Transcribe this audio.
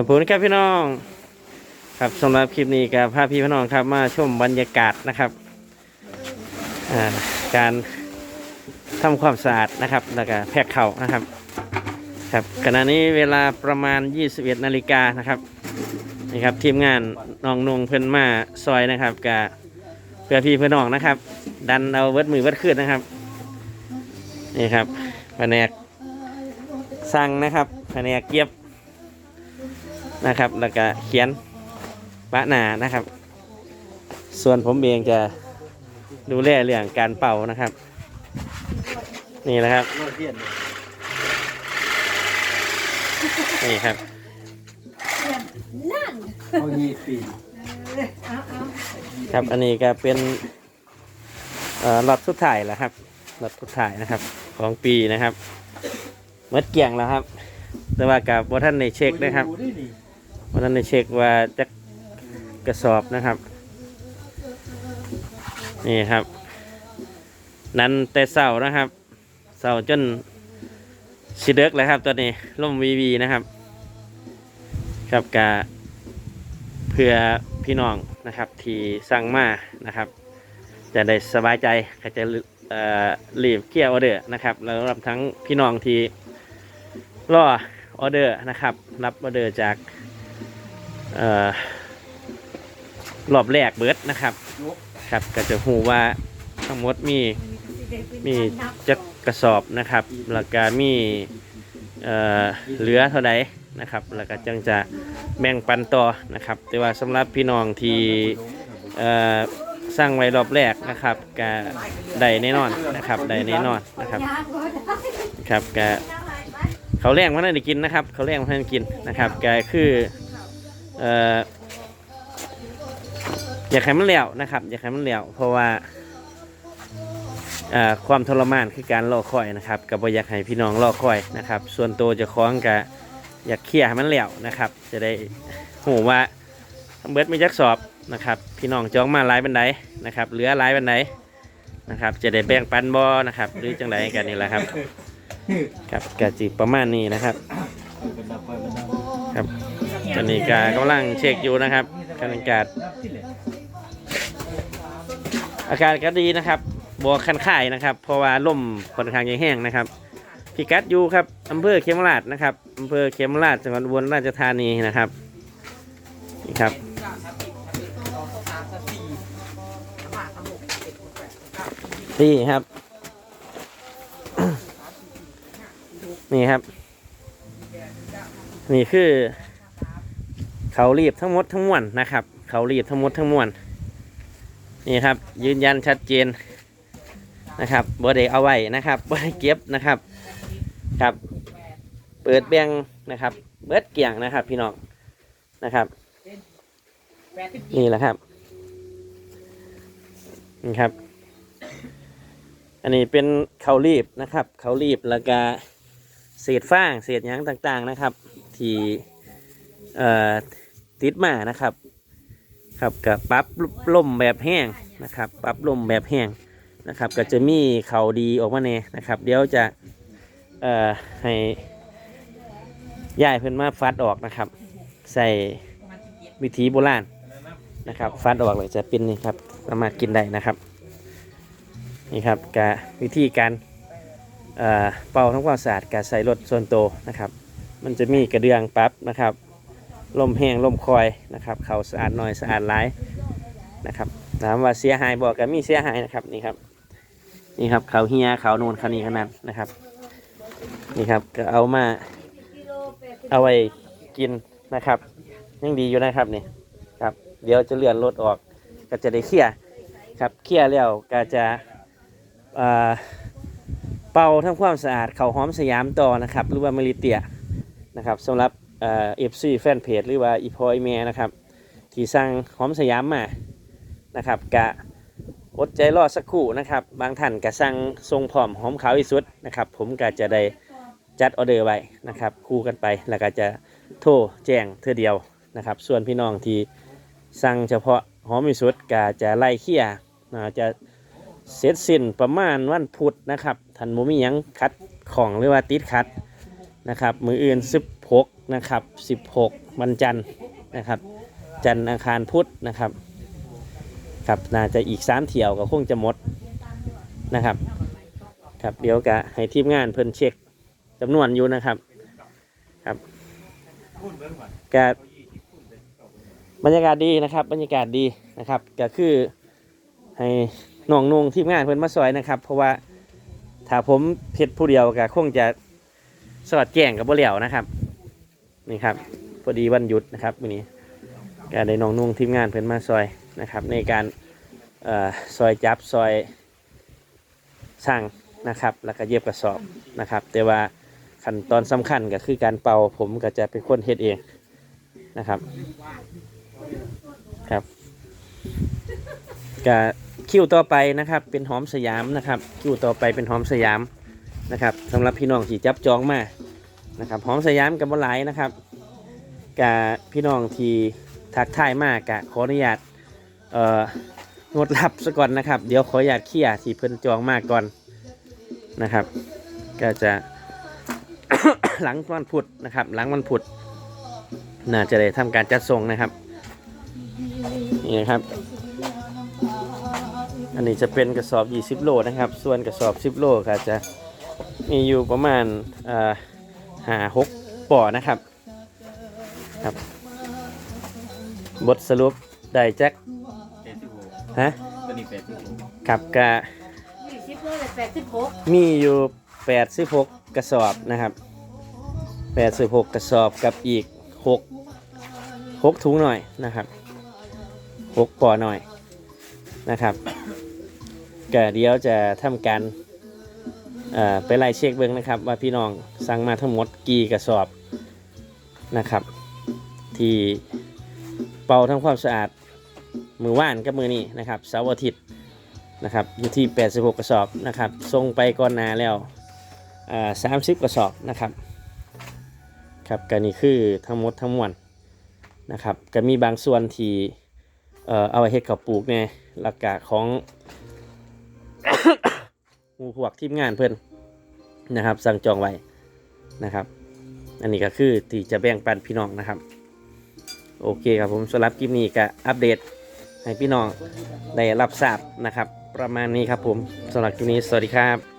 ครับผมครับพี่น้อง ครับสำหรับคลิปนี้กับพาพี่พี่น้องครับมาชมบรรยากาศนะครับการทำความสะอาดนะครับ แล้วก็แพ็คเข่านะครับ ครับขณะนี้เวลาประมาณ 21นาฬิกานะครับนี่ครับทีมงานน้องนงเพิ่นมาซอยนะครับกับเพื่อพี่เพื่อน้องนะครับ ดันเอาเวิร์ดมือเวิร์ดขึ้นนะครับนี่ครับแผนกสั่งนะครับแผนกเย็บ นะครับ แล้วก็เขียนปะหนานะครับ ส่วนผมเองจะดูแลเรื่องการเป่านะครับ นี่แหละครับนี่ครับครับอันนี้ก็เป็นเอ่อล็อตสุดท้ายแล้วครับล็อตสุดท้ายนะครับ ของปีนะครับเมื่อเกี่ยงแล้วครับ แต่ว่ากับว่าท่านในเช็คนะครับ ดูดินี่ว่าท่านเช็คว่าจะกระสอบนะครับ นี่ครับ นั้นแต่เสานะครับเสาจนสิเด็กเลยครับตัวนี้ล่มวีวีนะครับ ครับกะเพื่อพี่น้องนะครับที่สั่งมานะครับ จะได้สบายใจก็จะเอ่อรีบเกี่ยวออเดอร์นะครับแล้วรับทั้งพี่น้องที่รอออเดอร์นะครับ รับออเดอร์จาก เอ่อรอบแรกเบิร์ดนะครับ ครับก็จะหูว่าทั้งหมดมีมีจักกระสอบนะครับแล้วก็มีเอ่อเหลือเท่าใดนะครับ แล้วก็จังจะแบ่งปันต่อนะครับ แต่ว่าสำหรับพี่น้องที่เอ่อสร้างไว้รอบแรกนะครับก็ได้แน่นอนนะครับได้แน่นอนนะครับครับก็เขาแรงมันได้กินนะครับ เขาแรงมันได้กินนะครับก็คือ อ่ออยากให้มันแล้วนะครับ อยากให้มันแล้วเพราะว่าความทรมานคือการรอคอยนะครับกับอยากให้พี่น้องรอคอยนะครับ ส่วนตัวจะคล้องกับอยากเคลียร์ให้มันแล้วนะครับ จะได้หูว่าเบิร์ดมีจักสอบนะครับ พี่น้องจองมาหลายบันไดนะครับเหลือหลายบันไดนะครับ จะได้แบ่งปันบอนะครับ หรือจังไดกันนี่แหละครับ ครับกะจิประมาณนี้นะครับครับ ตอนนี้กากำลังเช็คอยู่นะครับกำลังการดับที่เลยอากาศก็ดีนะครับบัวคันข่ายนะครับ เพราะว่าลมค่อนข้างจะแห้งนะครับพิกัดอยู่ครับอำเภอเขมราชนะครับอำเภอเขมราชจังหวัดอุบลราชธานีนะครับนี่ครับนี่ครับ นี่ครับ นี่คือ เขารีบทั้งหมดทั้งมวลนะครับ เขารีบทั้งหมดทั้งมวลนี่ครับ ยืนยันชัดเจนนะครับบ่ได้เอาไว้นะครับบ่ได้เก็บนะครับครับ เปิดแบงนะครับ เบิดเกี่ยงนะครับ พี่น้องนะครับ นี่แหละครับนี่ครับ อันนี้เป็นเขารีบนะครับ เขารีบแล้วก็เศษฟางเศษยางต่างๆนะครับ ที่เอ่อ ติดมานะครับ ครับกับปรับล่มแบบแห้งนะครับปรับล่มแบบแห้งนะครับ ก็จะมีเขาดีออกมาเน่นะครับ เดี๋ยวจะเอ่อให้ย่ายเพิ่นมาฟัดออกนะครับ ใส่วิธีโบราณนะครับฟัดออกเลยจะเป็นนี่ครับสามารถกินได้นะครับนี่ครับกะวิธีการเอ่อเป่าทำความสะอาดการใส่รถส่วนตัวนะครับ มันจะมีกระเดื่องปั๊บนะครับ ลมแห้งลมคอยนะครับ เขาสะอาดหน่อยสะอาดหลายนะครับถามว่าเสียหายบอกกันมีเสียหายนะครับนี่ครับ นี่ครับเขาเฮียเขาโนนคันนี้ขนาดนะครับ นี่ครับก็เอามาเอาไว้กินนะครับยังดีอยู่นะครับนี่ครับ เดี๋ยวจะเลื่อนรถออก ก็จะได้เคลียครับเคลียแล้วก็จะเอ่อเป่าทำความสะอาดเขาหอมสยามต่อนะครับหรือว่ามาริเตียนะครับสำหรับ เอฟซีแฟนเพจหรือว่าอีพอยเมียนะครับที่สั่งหอมสยามมานะครับกะอดใจรอสักครู่นะครับ บางท่านก็สั่งทรงผอมหอมขาวอีสุดนะครับ ผมก็จะได้จัดออเดอร์ไว้นะครับคู่กันไปแล้วก็จะโทรแจ้งเท่อเดียวนะครับ ส่วนพี่น้องที่สั่งเฉพาะหอมอีสุดก็จะไล่เคี่ยจะเสร็จสิ้นประมาณวันพุธนะครับท่านโมมียังคัดของหรือว่าติดขัดนะครับมืออื่น16 นะครับ 16 วันจันทร์นะครับ จันทร์อังคารพุธนะครับครับน่าจะอีกสามเที่ยวก็คงจะหมดนะครับ ครับเดี๋ยวกะให้ทีมงานเพิ่นเช็คจำนวนอยู่นะครับครับกะบรรยากาศดีนะครับ บรรยากาศดีนะครับก็คือให้น้องนุ่งทีมงานเพิ่นมาซอยนะครับ เพราะว่าถ้าผมเพชรผู้เดียวก็คงจะสอดแจ้งกับบ่เหลียวนะครับ นี่ครับพอดีวันหยุดนะครับวันนี้ก็ได้น้องนุ่งทีมงานเพิ่นมาซอยนะครับ ในการออซอยจับซอยสั่งนะครับ แล้วก็เย็บกระสอบนะครับ แต่ว่าขั้นตอนสำคัญก็คือการเป่าผมก็จะเป็นคนเฮ็ดเองนะครับครับก็คิวต่อไปนะครับ เป็นหอมสยามนะครับ คิวต่อไปเป็นหอมสยามนะครับสำหรับพี่น้องที่จับจองมา นะครับหอมสยามกับบ่หลนะครับกับพี่น้องที่ทักทายมากกะขออนุญาตเอ่องดรับซะก่อนนะครับ เดี๋ยวขออนุญาตเคลียร์ที่เพิ่นจองมากก่อนนะครับ ก็จะหลังวันพุธนะครับ หลังวันพุธน่าจะได้ทำการจัดส่งนะครับนี่นะครับ อันนี้จะเป็นกระสอบ 20 โลนะครับ ส่วนกระสอบ 10 โลก็จะมีอยู่ประมาณอ่อ หาหกปอนะครับครับบทสรุปได้แจ็คแปดสิบหกฮะตัวนี้แปดสิบหกกับกะยี่สิบเลยแปดสิบหกมีอยู่แปดสิบหกกระสอบนะครับแปดสิบหกกระสอบกับอีกหกหกถุงหน่อยนะครับหกปอหน่อยนะครับก็เดี๋ยวจะทำการเอ่อ ไปไล่เช็คเบิ้งนะครับ ว่าพี่น้องสั่งมาทั้งหมดกี่กระสอบนะครับ ที่เป่าทำความสะอาดมือว่านกับมือนี้นะครับเสาร์อาทิตย์นะครับอยู่ที่ 86 กระสอบนะครับส่งไปก่อนนาแล้วอ่า30กระสอบนะครับครับก็นี่คือทั้งหมดทั้งมวลนะครับก็มีบางส่วนที่เอาไว้เฮ็ดข้าปลูกเนี่ยหลักกะของ หมู่พวกทีมงานเพื่อนนะครับ สั่งจองไว้นะครับ อันนี้ก็คือที่จะแบ่งปันพี่น้องนะครับ โอเคครับผมสำหรับคลิปนี้ก็อัปเดตให้พี่น้องได้รับทราบนะครับ ประมาณนี้ครับผมสำหรับคลิปนี้สวัสดีครับ